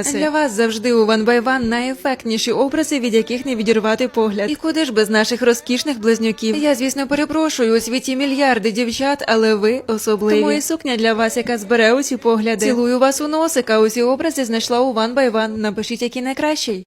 Для вас завжди у One by One найефектніші образи, від яких не відірвати погляд. І куди ж без наших розкішних близнюків? Я, звісно, перепрошую у світі мільярди дівчат, але ви особливі. Тому і сукня для вас, яка збере усі погляди. Цілую вас у носика. Усі образи знайшла у One by One. Напишіть, який найкращий.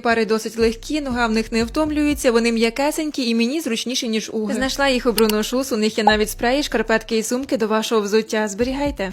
пари досить легкі, нога в них не втомлюється, вони м'якесенькі і мені зручніші, ніж уги. Знайшла їх у Бруно Шус, у них є навіть спреї, шкарпетки і сумки до вашого взуття. Зберігайте.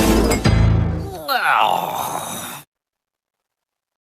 Wow.